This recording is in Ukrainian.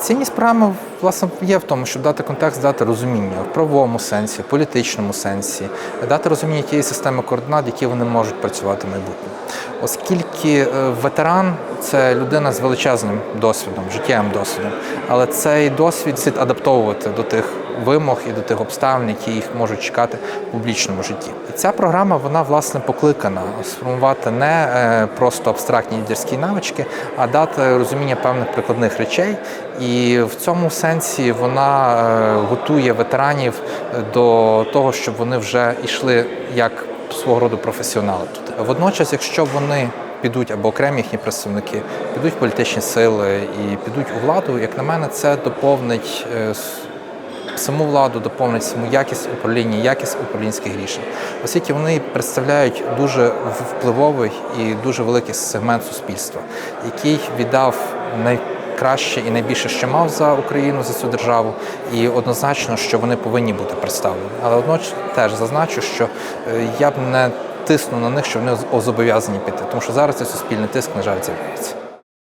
Цінність програми власне є в тому, щоб дати контекст, дати розуміння в правовому сенсі, політичному сенсі, дати розуміння тієї системи координат, які вони можуть працювати в майбутньому. Оскільки е, ветеран це людина з величезним досвідом, життєвим досвідом, але цей досвід слід адаптовувати до тих вимог і до тих обставин, які їх можуть чекати в публічному житті. Ця програма вона власне покликана сформувати не е, просто абстрактні лідерські навички, а дати розуміння певних прикладних речей. І в цьому сенсі вона е, готує ветеранів до того, щоб вони вже йшли як свого роду професіонали тут. Водночас, якщо вони підуть або окремі їхні представники, підуть політичні сили і підуть у владу, як на мене, це доповнить е, саму владу, доповнить саму якість управління, якість управлінських рішень, оскільки вони представляють дуже впливовий і дуже великий сегмент суспільства, який віддав найкраще і найбільше, що мав за Україну за цю державу, і однозначно, що вони повинні бути представлені. Але одночас теж зазначу, що е, я б не тиснув на них, що вони зобов'язані піти, тому що зараз цей суспільний тиск, на жаль, з'являється.